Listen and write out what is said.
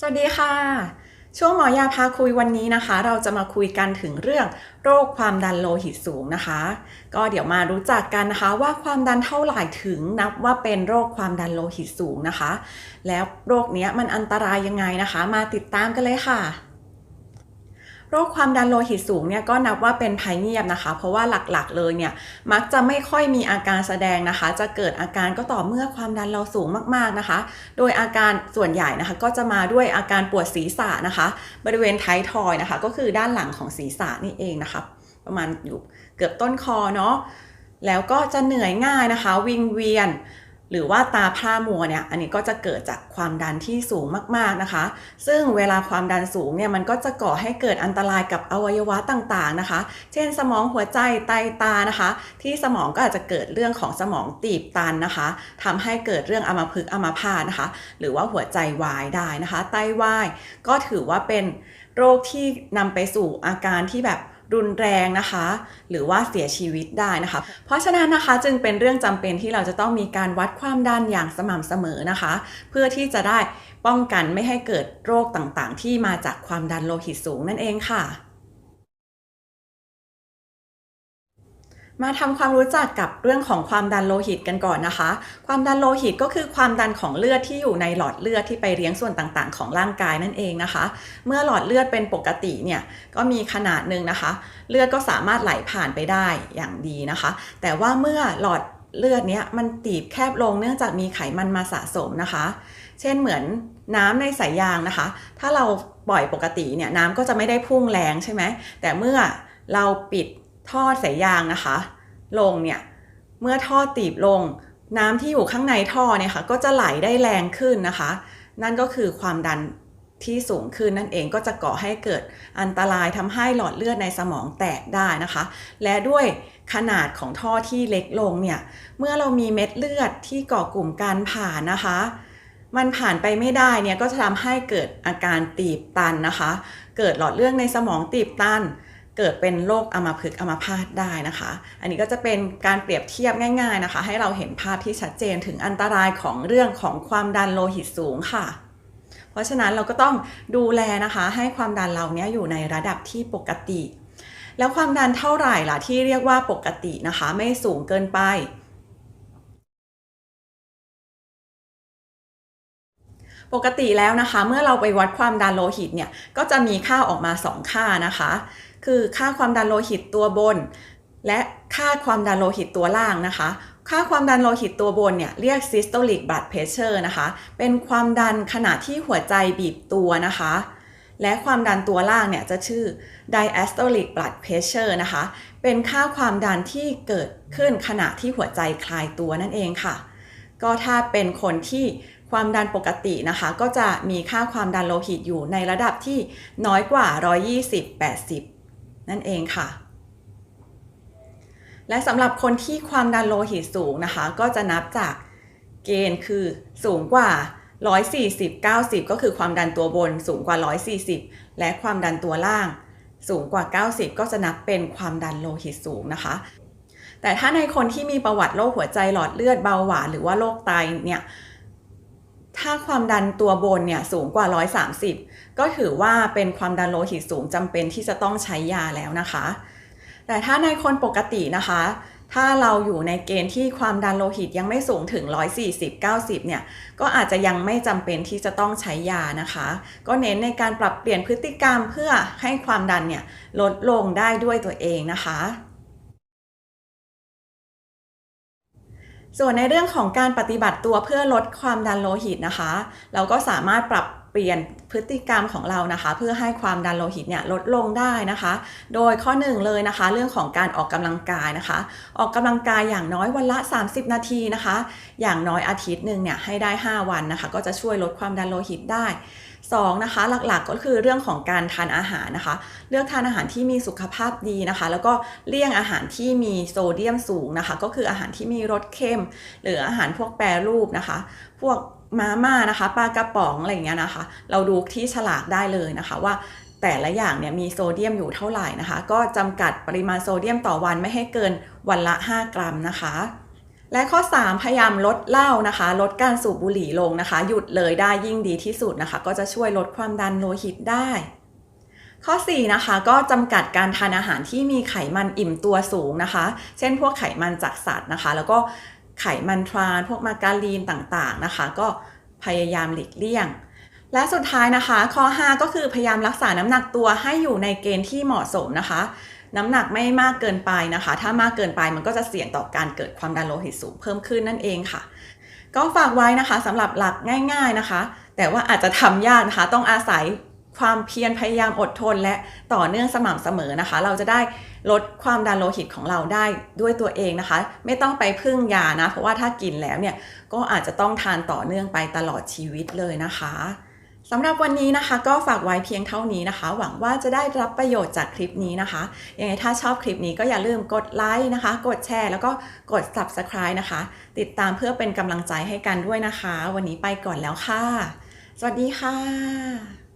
สวัสดีค่ะ ช่วงหมอยาพาคุยวันนี้นะคะ เราจะมาคุยกันถึงเรื่องโรคความดันโลหิตสูงนะคะ ก็เดี๋ยวมารู้จักกันนะคะว่าความดันเท่าไหร่ถึงนับว่าเป็นโรคความดันโลหิตสูงนะคะ แล้วโรคเนี้ยมันอันตรายยังไงนะคะ มาติดตามกันเลยค่ะ โรคความดันโลหิตสูงเนี่ยก็นับว่าเป็นภัยเงียบนะคะ เพราะว่าหลักๆเลยเนี่ยมักจะไม่ค่อยมีอาการแสดงนะคะ จะเกิดอาการก็ต่อเมื่อความดันเราสูงมากๆนะคะ โดยอาการส่วนใหญ่นะคะ ก็จะมาด้วยอาการปวดศีรษะนะคะ บริเวณท้ายทอยนะคะ ก็คือด้านหลังของศีรษะนี่เองนะคะประมาณอยู่เกือบต้นคอเนาะแล้วก็จะเหนื่อยง่ายนะคะ วิงเวียน หรือว่าตาพร่ามัวเนี่ยอันนี้ก็จะเกิดจากความดันที่สูงมากๆนะคะ ซึ่งเวลาความดันสูงเนี่ยมันก็จะก่อให้เกิดอันตรายกับอวัยวะต่างๆนะคะ เช่นสมองหัวใจไตตานะคะ ที่สมองก็อาจจะเกิดเรื่องของสมองตีบตันนะคะทำให้เกิดเรื่องอัมพฤกษ์อัมพาตนะคะ หรือว่าหัวใจวายได้นะคะ ไตวายก็ถือว่าเป็นโรคที่นำไปสู่อาการที่แบบ รุนแรงนะคะ หรือว่าเสียชีวิตได้นะคะ เพราะฉะนั้นนะคะจึงเป็นเรื่องจำเป็นที่เราจะต้องมีการวัดความดันอย่างสม่ำเสมอนะคะ เพื่อที่จะได้ป้องกันไม่ให้เกิดโรคต่างๆ ที่มาจากความดันโลหิตสูงนั่นเองค่ะ มาทำความรู้จักกับเรื่องของความดันโลหิตกันก่อนนะคะ ความดันโลหิตก็คือความดันของเลือดที่อยู่ในหลอดเลือดที่ไปเลี้ยงส่วนต่างๆ ของร่างกายนั่นเองนะคะ เมื่อหลอดเลือดเป็นปกติเนี่ยก็มีขนาดหนึ่งนะคะ เลือดก็สามารถไหลผ่านไปได้อย่างดีนะคะ แต่ว่าเมื่อหลอดเลือดเนี้ยมันตีบแคบลงเนื่องจากมีไขมันมาสะสมนะคะ เช่นเหมือนน้ำในสายยางนะคะ ถ้าเราปล่อยปกติเนี่ยน้ำก็จะไม่ได้พุ่งแรงใช่ไหมแต่เมื่อเราปิด ท่อสายยางนะคะ ลงเนี่ยเมื่อท่อตีบลง น้ำที่อยู่ข้างในท่อเนี่ยค่ะก็จะไหลได้แรงขึ้นนะคะ นั่นก็คือความดันที่สูงขึ้นนั่นเองก็จะก่อให้เกิดอันตรายทำให้หลอดเลือดในสมองแตกได้นะคะ และด้วยขนาดของท่อที่เล็กลงเนี่ยเมื่อเรามีเม็ดเลือดที่ก่อกลุ่มการผ่านนะคะ มันผ่านไปไม่ได้เนี่ยก็จะทำให้เกิดอาการตีบตันนะคะ เกิดหลอดเลือดในสมองตีบตัน เกิดเป็นโรคอัมพฤกอัมพาตได้นะคะ อันนี้ก็จะเป็นการเปรียบเทียบง่าย ๆนะคะ ให้เราเห็นภาพที่ชัดเจนถึงอันตรายของเรื่องของความดันโลหิตสูงค่ะ เพราะฉะนั้นเราก็ต้องดูแลนะคะให้ความดันเราเนี้ยอยู่ในระดับที่ปกติ แล้วความดันเท่าไหร่ล่ะที่เรียกว่าปกตินะคะ ไม่สูงเกินไป ปกติแล้วนะคะ เมื่อเราไปวัดความดันโลหิตเนี่ยก็จะมีค่าออกมา 2 ค่านะคะ คือค่าความดันโลหิตตัวบน และค่าความดันโลหิตตัวล่างนะคะ ค่าความดันโลหิตตัวบนเนี่ยเรียก systolic blood pressure นะคะ เป็นความดันขณะที่หัวใจบีบตัวนะคะ และความดันตัวล่างเนี่ยจะชื่อ diastolic blood pressure นะคะ เป็นค่าความดันที่เกิดขึ้นขณะที่หัวใจคลายตัวนั่นเองค่ะ ก็ถ้าเป็นคนที่ ความดันปกตินะคะ ก็จะมีค่าความดันโลหิตอยู่ในระดับที่น้อยกว่า 120-80 นั่นเองค่ะ และสำหรับคนที่ความดันโลหิตสูงนะคะ ก็จะนับจากเกณฑ์คือสูงกว่า 140 90 ก็คือความดันตัวบนสูงกว่า 140 และความดันตัวล่าง สูงกว่า 90 ก็จะนับเป็นความดันโลหิตสูงนะคะแต่ถ้าในคนที่มีประวัติโรคหัวใจหลอดเลือดเบาหวานหรือว่าโรคไตเนี่ย ถ้าความดันตัวบนเนี่ยสูงกว่า 130 ก็ถือว่าเป็นความดันโลหิตสูงจำเป็นที่จะต้องใช้ยาแล้วนะคะ แต่ถ้าในคนปกตินะคะ ถ้าเราอยู่ในเกณฑ์ที่ความดันโลหิตยังไม่สูงถึง 140-90 เนี่ย ก็อาจจะยังไม่จำเป็นที่จะต้องใช้ยานะคะ ก็เน้นในการปรับเปลี่ยนพฤติกรรมเพื่อให้ความดันเนี่ยลดลงได้ด้วยตัวเองนะคะ ส่วนในเรื่องของการปฏิบัติตัวเพื่อลดความดันโลหิตนะคะ เราก็สามารถปรับเปลี่ยนพฤติกรรมของเรานะคะ เพื่อให้ความดันโลหิตเนี่ยลดลงได้นะคะ โดยข้อหนึ่งเลยนะคะ เรื่องของการออกกำลังกายนะคะ ออกกำลังกายอย่างน้อยวันละ 30 นาทีนะคะ อย่างน้อยอาทิตย์หนึ่งเนี่ยให้ได้ 5 วันนะคะ ก็จะช่วยลดความดันโลหิตได้ 2นะคะหลักๆก็คือเรื่องของการทานอาหารนะคะ เลือกทานอาหารที่มีสุขภาพดีนะคะ แล้วก็เลี่ยงอาหารที่มีโซเดียมสูงนะคะ ก็คืออาหารที่มีรสเค็มหรืออาหารพวกแปรรูปนะคะ พวกมาม่านะคะปลากระป๋องอะไรอย่างเงี้ยนะคะ เราดูที่ฉลากได้เลยนะคะว่าแต่ละอย่างเนี่ยมีโซเดียมอยู่เท่าไหร่นะคะ ก็จำกัดปริมาณโซเดียมต่อวันไม่ให้เกินวันละ 5 กรัมนะคะ และข้อ 3 พยายามลดเหล้านะคะ ลดการสูบบุหรี่ลงนะคะ หยุดเลยได้ยิ่งดีที่สุดนะคะ ก็จะช่วยลดความดันโลหิตได้ ข้อ 4 นะคะ ก็จำกัดการทานอาหารที่มีไขมันอิ่มตัวสูงนะคะ เช่นพวกไขมันจากสัตว์นะคะ แล้วก็ไขมันทรานพวกมาการีนต่างๆนะคะ ก็พยายามหลีกเลี่ยง และสุดท้ายนะคะ ข้อ 5 ก็คือพยายามรักษาน้ำหนักตัวให้อยู่ในเกณฑ์ที่เหมาะสมนะคะ น้ำหนักไม่มากเกินไปนะคะ ถ้ามากเกินไปมันก็จะเสี่ยงต่อการเกิดความดันโลหิตสูงเพิ่มขึ้นนั่นเองค่ะ ก็ฝากไว้นะคะสำหรับหลักง่ายๆนะคะ แต่ว่าอาจจะทำยากนะคะ ต้องอาศัยความเพียรพยายามอดทนและต่อเนื่องสม่ำเสมอนะคะ เราจะได้ลดความดันโลหิตของเราได้ด้วยตัวเองนะคะ ไม่ต้องไปพึ่งยานะ เพราะว่าถ้ากินแล้วเนี่ยก็อาจจะต้องทานต่อเนื่องไปตลอดชีวิตเลยนะคะ สำหรับวันนี้นะคะก็ฝากไว้เพียงเท่านี้นะคะ หวังว่าจะได้รับประโยชน์จากคลิปนี้นะคะยังไงถ้าชอบคลิปนี้ก็อย่าลืมกดไลค์นะคะ กดแชร์ แล้วก็กด subscribe นะคะ ติดตามเพื่อเป็นกำลังใจให้กันด้วยนะคะ วันนี้ไปก่อนแล้วค่ะ สวัสดีค่ะ